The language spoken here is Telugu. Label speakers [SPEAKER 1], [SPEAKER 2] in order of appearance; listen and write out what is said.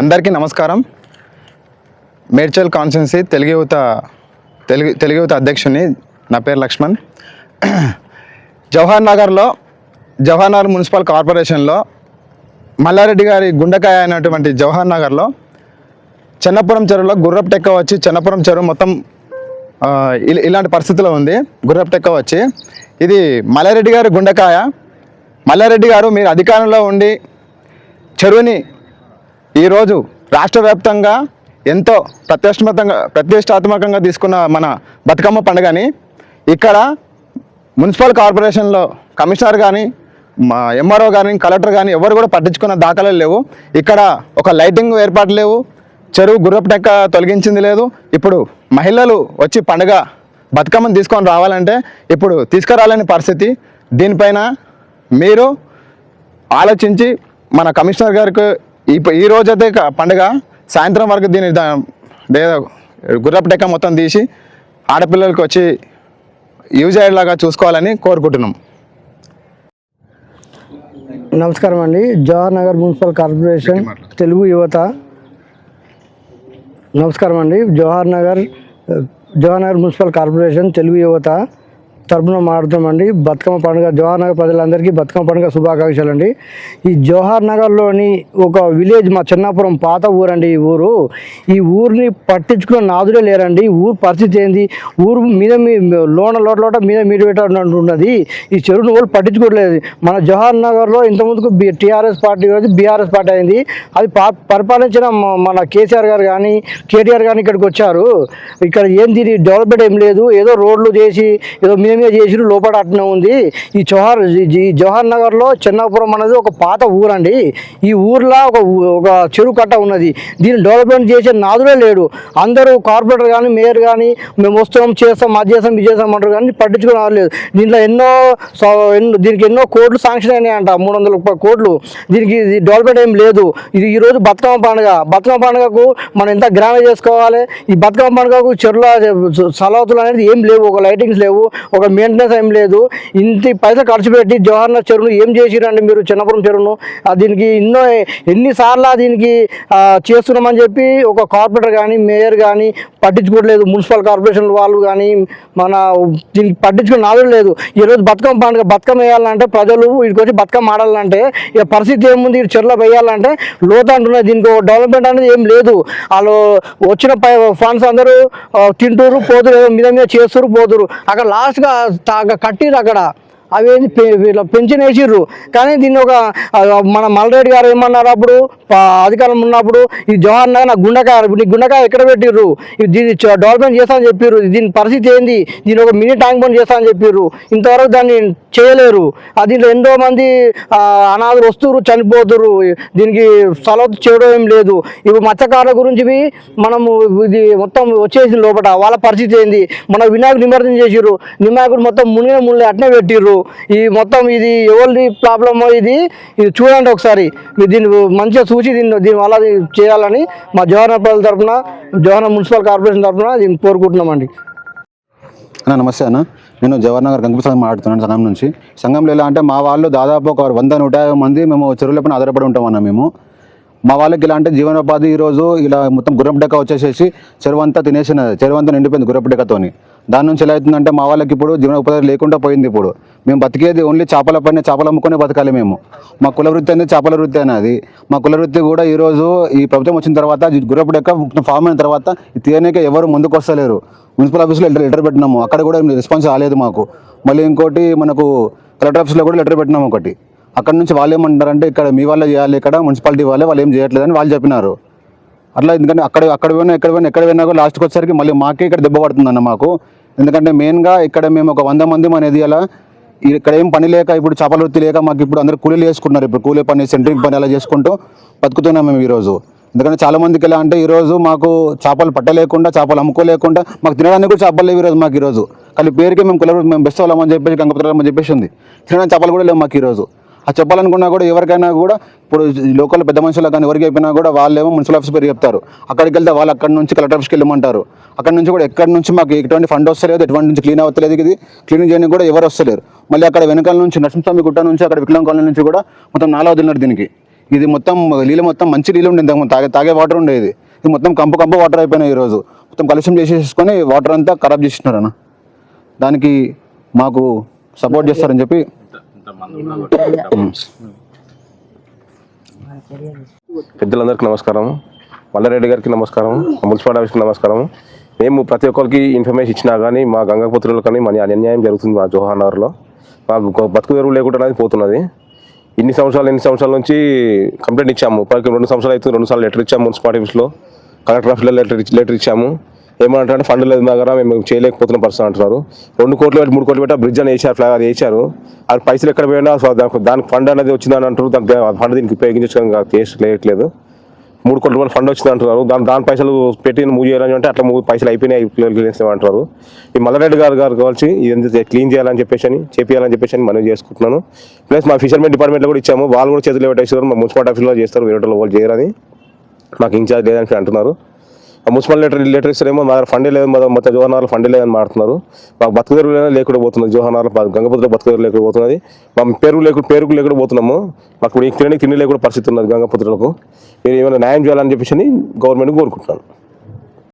[SPEAKER 1] అందరికీ నమస్కారం. మేడ్చల్ కాన్స్టెన్సీ తెలుగు యువత తెలుగు తెలుగు యువత అధ్యక్షుని నా పేరు లక్ష్మణ్. జవహర్ నగర్లో జవహర్ నగర్ మున్సిపల్ కార్పొరేషన్లో మల్లారెడ్డి గారి గుండెకాయ అయినటువంటి జవహర్ నగర్లో చెన్నపురం చెరువులో గుర్రపు టెక్క వచ్చి చెన్నపురం చెరువు మొత్తం ఇలాంటి పరిస్థితిలో ఉంది. గుర్రపు టెక్క వచ్చి ఇది మల్లారెడ్డి గారి గుండెకాయ. మల్లారెడ్డి గారు మీరు అధికారంలో ఉండి చెరువుని ఈరోజు రాష్ట్ర వ్యాప్తంగా ఎంతో ప్రతిష్టాత్మకంగా ప్రతిష్టాత్మకంగా తీసుకున్న మన బతుకమ్మ పండుగని ఇక్కడ మున్సిపల్ కార్పొరేషన్లో కమిషనర్ కానీ మా ఎంఆర్ఓ కానీ కలెక్టర్ కానీ ఎవరు కూడా పట్టించుకున్న దాఖలాలు లేవు. ఇక్కడ ఒక లైటింగ్ ఏర్పాటు లేవు. చెరువు గుర్రపుటెక్క తొలగించింది లేదు. ఇప్పుడు మహిళలు వచ్చి పండుగ బతుకమ్మను తీసుకొని రావాలంటే ఇప్పుడు తీసుకురాలేని పరిస్థితి. దీనిపైన మీరు ఆలోచించి మన కమిషనర్ గారికి ఈ ఈ రోజైతే క- పండుగ సాయంత్రం వరకు దీని దా- డే- గుర్రపు మొత్తం తీసి ఆడపిల్లలకి వచ్చి యూజ్ అయ్యేలాగా చూసుకోవాలని కోరుకుంటున్నాం.
[SPEAKER 2] నమస్కారం అండి. జవహర్ నగర్ మున్సిపల్ కార్పొరేషన్ తెలుగు యువత. నమస్కారం అండి. జవహర్ నగర్ జవహర్ నగర్ మున్సిపల్ కార్పొరేషన్ తెలుగు యువత. తరపున మాట్లాడుతామండి బతుకమ్మ పండుగ జవహర్ నగర్ ప్రజలందరికీ బతుకమ్మ పండుగ శుభాకాంక్షలు అండి. ఈ జవహర్ నగర్లోని ఒక విలేజ్ మా చిన్నాపురం పాత ఊరండి ఈ ఊరు. ఈ ఊరిని పట్టించుకున్న నాదుడే లేరండి. ఈ ఊరు పరిస్థితి ఏంది? ఊరు మీద మీ లోన లోట లోట మీద మీరు పెట్టాలంటున్నది ఉన్నది ఈ చెరువును వాళ్ళు పట్టించుకోవట్లేదు. మన జవహర్ నగర్లో ఇంతకుముందుకు బి టీఆర్ఎస్ పార్టీ వచ్చి బీఆర్ఎస్ పార్టీ అయింది. అది పరిపాలించిన మన కేసీఆర్ గారు కానీ కేటీఆర్ కానీ ఇక్కడికి వచ్చారు. ఇక్కడ ఏం దీని డెవలప్మెంట్ ఏం లేదు. ఏదో రోడ్లు చేసి ఏదో మీద ఏమేమి చేసిరు లోపల అట్నే ఉంది. ఈ జోహార్ ఈ జవహర్ నగర్లో చెన్నాపురం అనేది ఒక పాత ఊరండి. ఈ ఊర్లో ఒక ఒక చెరువు కట్ట ఉన్నది. దీన్ని డెవలప్మెంట్ చేసే నాదుడే లేడు. అందరూ కార్పొరేటర్ కానీ మేయర్ కానీ మేము వస్తున్నాం చేస్తాం అది చేస్తాం ఇది చేస్తాం అంటారు కానీ పట్టించుకునే లేదు దీంట్లో ఎన్నో ఎన్నో దీనికి ఎన్నో కోట్లు శాంక్షన్ అయినాయంట. మూడు వందల ముప్పై కోట్లు. దీనికి డెవలప్మెంట్ ఏం లేదు. ఇది ఈరోజు బతుకమ్మ పండుగ. బతుకమ్మ పండుగకు మనం ఎంత గ్రాండ్ చేసుకోవాలి? ఈ బతుకమ్మ పండుగకు చెరువుల సలవతులు అనేది ఏం లేవు. ఒక లైటింగ్స్ లేవు. ఒక మెయింటెనెన్స్ ఏం లేదు. ఇంత పైసలు ఖర్చు పెట్టి జవహర్లాల్ చెరువును ఏం చేసిరండి మీరు చిన్నపురం చెరువును? దీనికి ఎన్నో ఎన్నిసార్లు దీనికి చేస్తున్నామని చెప్పి ఒక కార్పొరేటర్ కానీ మేయర్ కానీ పట్టించుకోవట్లేదు. మున్సిపల్ కార్పొరేషన్ వాళ్ళు కానీ మన దీనికి పట్టించుకుని నాదుడు లేదు. ఈరోజు బతుకమ్మ పండుగ బతుకమ్మ వేయాలంటే ప్రజలు ఇక్కడికి వచ్చి బతుకమ్మ ఆడాలంటే ఇక పరిస్థితి ఏముంది? ఇటు చెరువులో వేయాలంటే లోతు అంటున్నది దీనికి డెవలప్మెంట్ అనేది ఏం లేదు. వాళ్ళు వచ్చిన ఫండ్స్ అందరూ తింటూరు పోతురు ఏదో మీద మీద చేస్తురు పోతురు అక్కడ లాస్ట్గా కట్టిరు అక్కడ అవేంది పె- వీళ్ళ పెన్షన్ వేసిర్రు. కానీ దీన్ని ఒక మన మల్రెడ్డి గారు ఏమన్నారు అప్పుడు? అధికారం ఉన్నప్పుడు ఈ జవహర్ నగర్ నా గుండెకాయ నీ గుండెకాయ ఎక్కడ పెట్టిర్రు? దీన్ని డెవలప్మెంట్ చేస్తా అని చెప్పారు దీని పరిస్థితి ఏంది? దీని ఒక మినీ ట్యాంక్ బండ్ చేస్తా అని చెప్పారు ఇంతవరకు దాన్ని చేయలేరు. అది దీంట్లో ఎంతో మంది ఆ, అనాథులు వస్తురు చనిపోతురు దీనికి స్థలం చేయడం ఏం లేదు. ఇప్పుడు మత్స్యకారుల గురించి మనము ఇది మొత్తం వచ్చేసింది లోపల వాళ్ళ పరిస్థితి ఏంది? మన వినాయకుడు నిమజ్జనం చేసిర్రు. వినాయకుడు మొత్తం మునిగిన ముళ్ళే అట్నే పెట్టిర్రు. ఈ మొత్తం ఇది ఎవరి ప్రాబ్లమో ఇది ఇది చూడండి ఒకసారి. మీరు దీన్ని మంచిగా చూసి దీన్ని దీని వల్ల చేయాలని మా జవహర్ ప్రజల తరఫున జవహర్ మున్సిపల్ కార్పొరేషన్ తరఫున దీన్ని కోరుకుంటున్నామండి.
[SPEAKER 3] అన్న నమస్తే అన్న. నేను జవహర్నగర్ గంగప్రసాద్ మాట్లాడుతున్నాను సంఘం నుంచి. సంఘంలో ఎలా అంటే మా వాళ్ళు దాదాపు ఒక వంద నూట మంది మేము చెరువుల పైన ఆధారపడి ఉంటామన్నా అన్న మేము. మా వాళ్ళకి ఇలా అంటే జీవనోపాధి ఈరోజు ఇలా మొత్తం గుర్రపు డెక్క వచ్చేసేసి చెరువు అంతా తినేసినది చెరువు అంతా నిండిపోయింది గుర్రపు డెక్కతోని. దాని నుంచి ఎలా అవుతుందంటే మా వాళ్ళకి ఇప్పుడు జీవనోపాధి లేకుండా పోయింది ఇప్పుడు. మేము బతికేది ఓన్లీ చేపల పైన చేపలు అమ్ముకొని బతకాలి మేము. మా కుల వృత్తి అనేది చేపల వృత్తి అనేది. మా కుల వృత్తి కూడా ఈరోజు ఈ ప్రభుత్వం వచ్చిన తర్వాత గుర్రపు డెక్క ఫామ్ అయిన తర్వాత ఇది ఎవరు ముందుకు వస్తలేరు. మున్సిపల్ ఆఫీస్లో లెటర్ లెటర్ పెట్టినాము. అక్కడ కూడా రెస్పాన్స్ రాలేదు మాకు. మళ్ళీ ఇంకోటి మనకు కలెక్టర్ ఆఫీస్లో కూడా లెటర్ పెట్టినాము ఒకటి. అక్కడ నుంచి వాళ్ళు ఏమంటారంటే ఇక్కడ మీ వాళ్ళే చేయాలి ఇక్కడ మున్సిపాలిటీ వాళ్ళే వాళ్ళు ఏం చేయట్లేదని వాళ్ళు చెప్పినారు. అట్లా ఎందుకంటే అక్కడ అక్కడ పోయినా ఎక్కడ పోయినా ఎక్కడ పోయినా కూడా లాస్ట్కి వచ్చేసరికి మళ్ళీ మాకే ఇక్కడ దెబ్బ పడుతుందన్న మాకు. ఎందుకంటే మెయిన్గా ఇక్కడ మేము ఒక వంద మంది అనేది అలా ఇక్కడ ఏం పని లేక ఇప్పుడు చేపల వృత్తి లేక మాకు ఇప్పుడు అందరూ కూలీలు చేసుకుంటున్నారు. ఇప్పుడు కూలీ పని సెంట్రింగ్ పని అలా చేసుకుంటూ బతుకుతున్నాం మేము ఈరోజు. ఎందుకంటే చాలామందికి ఎలా అంటే ఈరోజు మాకు చేపలు పట్టలేకుండా చేపలు అమ్ముకోలేకుండా మాకు తినడానికి కూడా చేపలు లేవు ఈరోజు మాకు ఈరోజు. కానీ పేరుకి మేము కుల మేము బెస్ట్ వాళ్ళమని చెప్పేసి గంగపత్రాలని చెప్పేసి ఉంది. తినడానికి చేపలు కూడా లేవు మాకు ఈరోజు. ఆ చెప్పాలనుకున్నా కూడా ఎవరికైనా కూడా ఇప్పుడు లోకల్ పెద్ద మనుషులు కానీ ఎవరికి చెప్పినా కూడా వాళ్ళేమో మున్సిపల్ ఆఫీస్ పేరు చెప్తారు. అక్కడికి వెళ్తే వాళ్ళు అక్కడ నుంచి కలెక్టర్ ఆఫీస్కి వెళ్ళమంటారు. అక్కడ నుంచి కూడా ఎక్కడి నుంచి మాకు ఎటువంటి ఫండ్ వస్తలేదు ఎటువంటి నుంచి క్లీన్ అవ్వట్లేదు ఇది. క్లీన్ చేయడానికి కూడా ఎవరు వస్తలేరు. మళ్ళీ అక్కడ వెనకాల నుంచి నరసింహస్వామి గుట్ట నుంచి అక్కడ వికలాంగ్ కాలనీ నుంచి కూడా మొత్తం నాలుగు వదిలినారు దీనికి. ఇది మొత్తం నీళ్ళు మొత్తం మంచి నీళ్ళు ఉండేది. తాగే తాగే వాటర్ ఉండేది. ఇది మొత్తం కంపు కంపు వాటర్ అయిపోయినాయి ఈరోజు మొత్తం కలుషం చేసేసుకొని వాటర్ అంతా ఖరాబ్ చేసినారు అన్న. దానికి మాకు సపోర్ట్ చేస్తారని చెప్పి
[SPEAKER 4] పెద్దలందరికీ నమస్కారం మల్లారెడ్డి గారికి నమస్కారం. మున్సిపల్ ఆఫీస్కి నమస్కారం. మేము ప్రతి ఒక్కరికి ఇన్ఫర్మేషన్ ఇచ్చినా కానీ మా గంగాపుత్రులు కానీ మన అన్యాయం జరుగుతుంది మా జోహార్ నగర్లో. మాకు బతుకు తెరువు లేకుండా అనేది పోతున్నది. ఇన్ని సంవత్సరాలు ఎన్ని సంవత్సరాల నుంచి కంప్లైంట్ ఇచ్చాము. ఇప్పటికి రెండు సంవత్సరాలు అయితే రెండు సార్లు లెటర్ ఇచ్చాము మున్సిపాలిటీ ఆఫీస్లో. కలెక్టర్ ఆఫీస్లో లెటర్ ఇచ్చి- లెటర్ ఇచ్చాము. ఏమంటారంటే ఫండ్ లేదు మా దగ్గర మేము చేయలేకపోతున్న పరిస్థితి అంటున్నారు. రెండు కోట్లు పెట్టి మూడు కోట్లు పెట్టి బ్రిడ్జ్ అని వేసారు ఫ్లాగ్ అది వేసారు. అది పైసలు ఎక్కడ పోయినా దానికి ఫండ్ అనేది వచ్చిందని అంటారు దానికి ఫండ్ దీనికి ఉపయోగించుకోవడం కేసు లేయట్లేదు మూడు కోట్ల రూపాయలు ఫండ్ వచ్చింది అంటున్నారు. దాని దాని పైసలు పెట్టి మూవ్ చేయాలని అంటే అట్లా మూవ్ పైసలు అయిపోయినాయి క్లీన్ అంటారు ఈ మల్లారెడ్డి గారు గారు కలిసి ఇది క్లీన్ చేయాలని చెప్పేసి అని చేపియాలని చెప్పేసి అని మనం చేసుకుంటున్నాను. ప్లస్ మా ఫిషర్మెన్ డిపార్ట్మెంట్లో కూడా ఇచ్చాము. వాళ్ళు కూడా చేతులు పెట్టేసారు మా మున్సిపాలిటీ ఆఫీస్లో చేస్తారు వేరే వాళ్ళు చేయరని మాకు ఇన్ఛార్జ్ లేదని అంటున్నారు. మున్సిపల్ లెటర్ లెటర్ ఇస్తారేమో మా దగ్గర ఫండే లేదు మా మొత్తం జోహనార్లు ఫండే లేదని మాట్లాడుతున్నారు. మాకు బతుకుదెరువు లేకుండా పోతున్నది జోహనార్లు గంగపతిలో బతుకుదెరువు లేకుండా పోతున్నది. మా పేరు లేకుండా పేరుకు లేకుండా పోతున్నాము. మాకు ఇప్పుడు ఈ తిండి లేకుండా పరిస్థితి ఉన్నది గంగపతులకు. మీరు ఏమైనా న్యాయం చేయాలని చెప్పేసి గవర్నమెంట్ కోరుకుంటున్నాను.